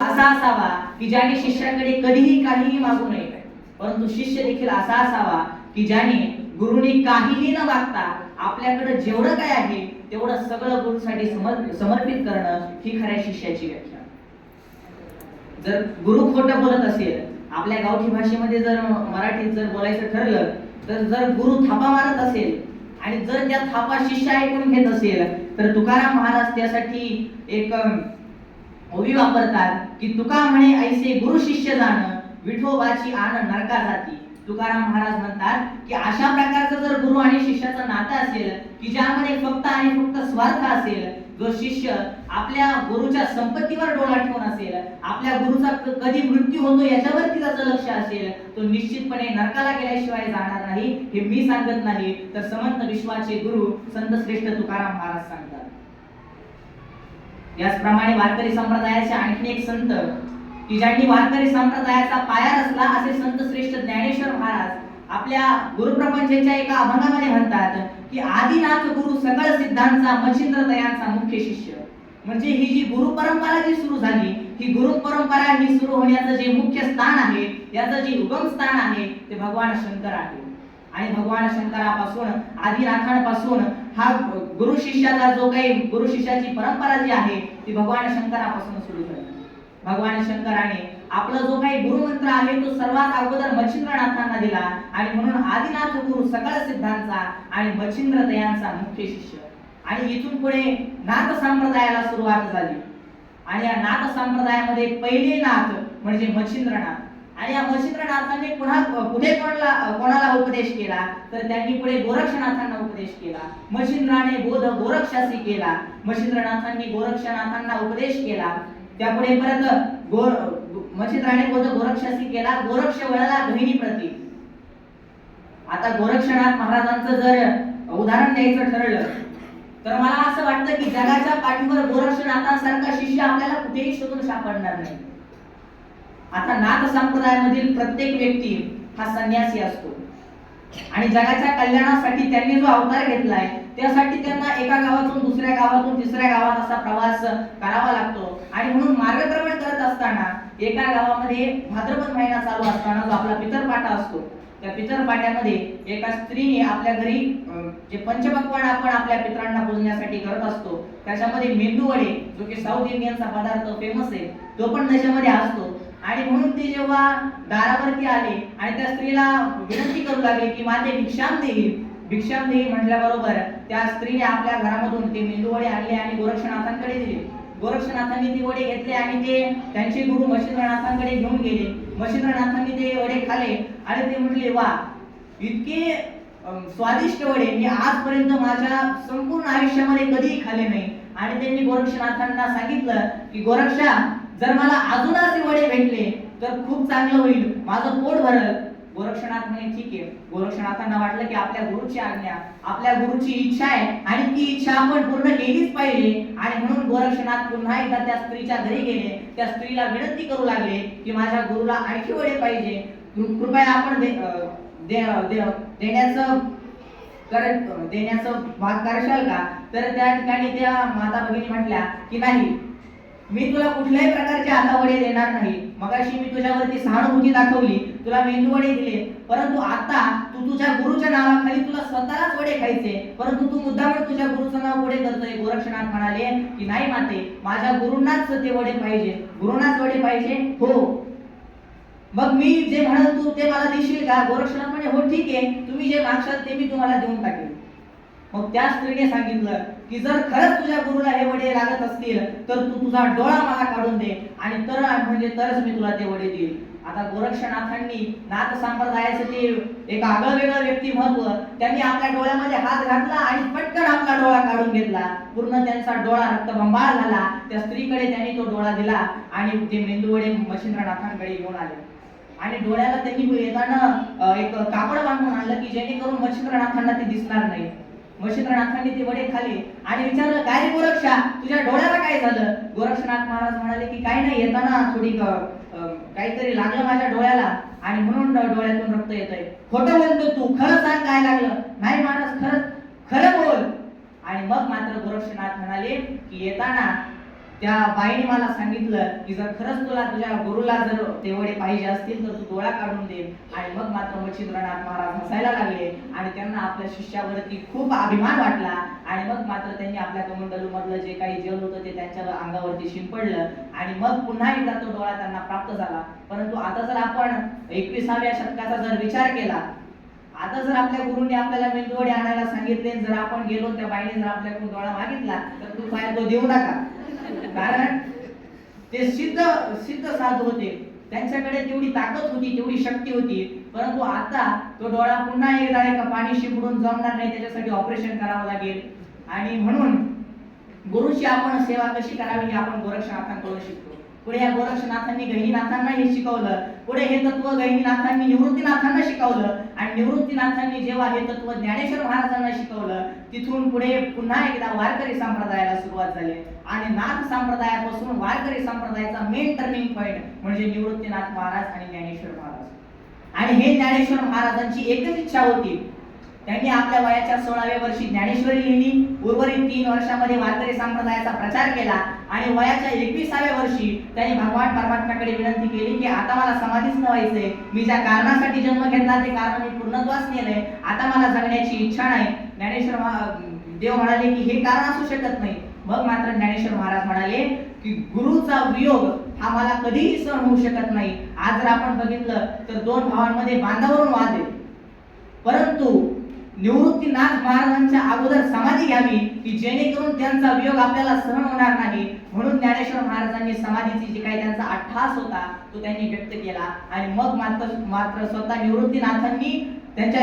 असा असावा की ज्याने शिष्याकडे कधीही काहीही मागू नये. परंतु शिष्य देखील असा असावा की ज्याने गुरुनी काहीही न मागता आपल्याकडे जेवढं काय आहे तेवढं सगळं गुरुसाठी समर्पित करणं ही खऱ्या शिष्याची व्याख्या. जर गुरु खोटं बोलत असेल आपल्या गावठी भाषेमध्ये जर मराठीत जर बोलायचं ठरलं तर जर गुरु थापा मारत असेल आणि जर त्या थापा शिष्य ऐकून घेत असेल तर तुकाराम महाराज त्यासाठी एक ओवी वापरतात की तुका म्हणे ऐसे गुरु शिष्य जाण विठोबाची आण नरका जाती. तुकाराम महाराज म्हणतात की अशा प्रकारचं जर गुरु आणि शिष्याचं नातं असेल की ज्यामध्ये फक्त आणि फक्त स्वार्थ असेल जो शिष्य आपल्या गुरुच्या संपत्तीवर डोळा ठेवून असेल आपल्या गुरुचा कधी मृत्यू होतो याच्यावरती त्याचं लक्ष असेल तो निश्चितपणे नरकाला गेल्याशिवाय जाणार नाही हे मी सांगत नाही. तर समंत विश्वाचे गुरु संत श्रेष्ठ तुकाराम महाराज सांगतात. याचप्रमाणे वारकरी संप्रदायाचे आणखी एक संत की ज्यांनी वारकरी संप्रदायाचा पाया रचला असे संत श्रेष्ठ ज्ञानेश्वर महाराज आपल्या गुरुप्रपंचच्या एका अभंगामध्ये म्हणतात की आदिनाथ गुरु सकळ सिद्धांचा मच्छिंद्र दयांचा मुख्य शिष्य. म्हणजे ही जी गुरु परंपरा जी सुरू झाली ही गुरु परंपरा ही सुरू होण्याचं जे मुख्य स्थान आहे याचं जे उगम स्थान आहे ते भगवान शंकर आहे. आणि भगवान शंकरापासून आदिनाथांपासून हा गुरु शिष्याचा जो काही गुरु शिष्याची परंपरा जी आहे ती भगवान शंकरापासून सुरू झाली. भगवान शंकराने आपला जो काही गुरुमंत्र आहे तो सर्वात अगोदर मच्छिंद्रनाथांना दिला आणि म्हणून आदिनाथ गुरु सकळ सिद्धांचा आणि मच्छिंद्र दयांचा मुख्य शिष्य. आणि इथून पुढे नाथ संप्रदायाला सुरुवात झाली. आणि या नाथ संप्रदायामध्ये पहिले नाथ म्हणजे मच्छिंद्रनाथ. आणि या मच्छिंद्रनाथांनी पुन्हा पुढे कोणाला कोणाला उपदेश केला तर त्यांनी पुढे गोरक्षनाथांना उपदेश केला. मशिंद्राने बोध गोरक्षासी केला. मशिंद्रनाथांनी गोरक्षनाथांना उपदेश केला. त्यापुढे परत गोर मशिंद्राने बोध गोरक्षासी केला. गोरक्ष वळला गहिनी प्रती आता गोरक्षनाथ महाराजांचं जर उदाहरण द्यायचं ठरलं तर मला असं वाटतं की जगाच्या पाठीवर गोरक्षनाथांसारखा शिष्य आपल्याला कुठेही शोधून सापडणार नाही. आता नाथ संप्रदायामधील प्रत्येक व्यक्ती हा संन्यासी असतो. आणि जगाच्या कल्याणासाठी त्यांनी जो अवतार घेतलाय त्यासाठी त्यांना एका गावातून दुसऱ्या गावातून तिसऱ्या गावात असा प्रवास करावा लागतो. आणि म्हणून मार्गक्रमण करत असताना एका गावामध्ये भाद्रपद महिना चालू असताना जो आपला पितरपाटा असतो त्या पितरपाट्यामध्ये एका स्त्रीने आपल्या घरी जे पंचपक्वान आपण आपल्या पितरांना पुजण्यासाठी करत असतो त्याच्यामध्ये मेंदू वडे जो की साऊथ इंडियनचा पदार्थ फेमस आहे तो पण त्याच्यामध्ये असतो. आणि म्हणून ते जेव्हा दारावरती आले आणि त्या स्त्रीला विनंती करू लागले की माते भिक्षाम देईल भिक्षाम देईल म्हटल्याबरोबर त्या स्त्रीने आपल्या घरामधून ते मेंदू वडे आणले आणि गोरक्षनाथांकडे दिले. गोरक्षनाथांनी ते वडे घेतले आणि ते त्यांचे गुरु मच्छिंद्रनाथांकडे घेऊन गेले. मच्छिंद्रनाथांनी ते वडे खाले आणि ते म्हटले वा इतके स्वादिष्ट वडे मी आजपर्यंत माझ्या संपूर्ण आयुष्यामध्ये कधीही खाले नाही. आणि त्यांनी गोरक्षनाथांना सांगितलं की गोरक्षा जर मला अजून असे वडे भेटले तर खूप चांगलं होईल. माझं पोट भरल. गोरक्षनाथ म्हणे ठीक आहे. गोरक्षनाथांना वाटलं की आपल्या गुरुची आज्ञा आपल्या गुरुची इच्छा आहे आणि ती इच्छा आपण पूर्ण केलीच पाहिजे. आणि म्हणून गोरक्षनाथ पुन्हा एकदा त्या स्त्रीच्या घरी गेले. त्या स्त्रीला विनंती करू लागले की माझ्या गुरुला आणखी वडे पाहिजे. कृपया आपण दे- देण्याचं कर देण्याचं भाग करशाल का? तर त्या ठिकाणी त्या माता भगिनी म्हटल्या की नाही मी तुला कुठल्याही प्रकारचे आता वडे देणार नाही. मगाशी मी तुझ्यावरती सहानुभूती दाखवली. तुला मेंदू वडे दिले. परंतु आता तू तुझ्या गुरुच्या नावाखाली तुला स्वतःलाच वडे खायचे. परंतु तू मुद्दाम तुझ्या गुरुचं नाव वडे करतोय गोरक्षनाथ म्हणाले की नाही माते माझ्या गुरुंनाच ते वडे पाहिजे. गुरुनाच वडे पाहिजे? हो. मग मी जे म्हणत तू ते मला देशील का? गोरक्षनाथ म्हणजे हो ठीक आहे. तुम्ही जे मागशाल ते मी तुम्हाला देऊन टाकेल मग त्या स्त्रीने सांगितलं की जर खरंच तुझ्या गुरुला हे वडे लागत असतील तर तू तुझा डोळा मला काढून दे आणि तर म्हणजे तरच मी तुला ते वडे देईल. आता गोरक्षनाथांनी नाथ संप्रदायाचे ते एक आगळं वेगळं व्यक्तिमत्व त्यांनी आपल्या डोळ्यामध्ये हात घातला आणि पटकन आपला डोळा काढून घेतला. पूर्ण त्यांचा डोळा रक्तबंबाळ झाला. त्या स्त्रीकडे त्यांनी तो डोळा दिला आणि ते मेंदू वडे मच्छिंद्रनाथांकडे घेऊन आले. आणि डोळ्याला त्यांनी येताना एक कापड बांधून आणलं की जेणेकरून मच्छिंद्रनाथांना ते दिसणार नाही. मच्छिंद्रनाथांनी ते वडे खाली आणि विचारलं काय रे गोरक्षा तुझ्या डोळ्याला काय झालं? गोरक्षनाथ महाराज म्हणाले की काय नाही येताना थोडी काहीतरी लागलं माझ्या डोळ्याला आणि म्हणून डोळ्यातून रक्त येतंय. खोटं बोलतो तू खरं सांग काय लागलं. नाही महाराज खरं खरं बोल. आणि मग मात्र गोरक्षनाथ म्हणाले की येताना त्या बाईने मला सांगितलं की जर खरंच तुला तुझ्या गुरुला जर तेवढे पाहिजे असतील तर तू डोळा काढून दे आणि मग मात्र मच्छिंद्रनाथ महाराज हसायला लागले आणि त्यांना आपल्या शिष्यावरती खूप अभिमान वाटला आणि मग मात्र त्यांनी आपल्या कमंडलू मधलं जे काही जल होतं ते त्यांच्या अंगावरती शिंपडलं आणि मग पुन्हा एकदा तो डोळा त्यांना प्राप्त झाला. परंतु आता जर आपण एकविसाव्या शतकाचा जर विचार केला आता जर आपल्या गुरुंनी आपल्याला मेंदूवडे आणायला सांगितले जर आपण गेलो त्या बाईने जर आपल्याकडून डोळा मागितला तर तू काय तो देऊ नका. कारण ते सिद्ध सिद्ध साधू होते. त्यांच्याकडे तेवढी ताकद होती तेवढी शक्ती होती. परंतु आता तो डोळा पुन्हा एकदा एका पाणी शिपडून जमणार नाही त्याच्यासाठी ऑपरेशन करावं लागेल. आणि म्हणून गुरुची आपण सेवा कशी करावी हे आपण गोरक्षनाथांकडून शिकतो पुढे या गोरक्षनाथांनी गहिनीनाथांना हे शिकवलं. पुढे हे तत्व गहिनीनाथांनी निवृत्तीनाथांना शिकवलं. आणि निवृत्तीनाथांनी जेव्हा हे तत्व ज्ञानेश्वर महाराजांना शिकवलं तिथून पुढे पुन्हा एकदा वारकरी संप्रदायाला सुरुवात झाली. आणि नाथ संप्रदायापासून वारकरी संप्रदायाचा मेन टर्निंग पॉईंट म्हणजे निवृत्तीनाथ महाराज आणि ज्ञानेश्वर महाराज. आणि हे ज्ञानेश्वर महाराजांची एकच इच्छा होती त्यांनी आपल्या वयाच्या सोळाव्या वर्षी ज्ञानेश्वरी लिहिली उर्वरित तीन वर्षामध्ये वारकरी संप्रदायाचा प्रचार केला आणि वयाच्या एकविसाव्या वर्षी त्यांनी भगवान परमात्म्याकडे विनंती केली की आता मला समाधीच व्हायचंय. मी ज्या कारणासाठी जन्म घेतला ते कारण मी पूर्णत्वास नेलंय. आता मला जगण्याची इच्छा नाही. ज्ञानेश्वर देव म्हणाले की हे कारण असू शकत नाही. मग मात्र ज्ञानेश्वर महाराज म्हणाले की गुरुचा वियोग हा मला कधीही सहन होऊ शकत नाही. आज जर आपण बघितलं तर दोन भावांमध्ये बांधावरून वाद आहे. परंतु निवृत्तीनाथ महाराजांच्या अगोदर समाधी घ्यावी की जेणेकरून त्यांचा वियोग आपल्याला सहन होणार नाही. म्हणून ज्ञानेश्वर महाराजांनी समाधीची जी काही त्यांचा अट्टहास होता तो त्यांनी व्यक्त केला. आणि मग मात्र मात्र स्वतः निवृत्तीनाथांनी त्यांच्या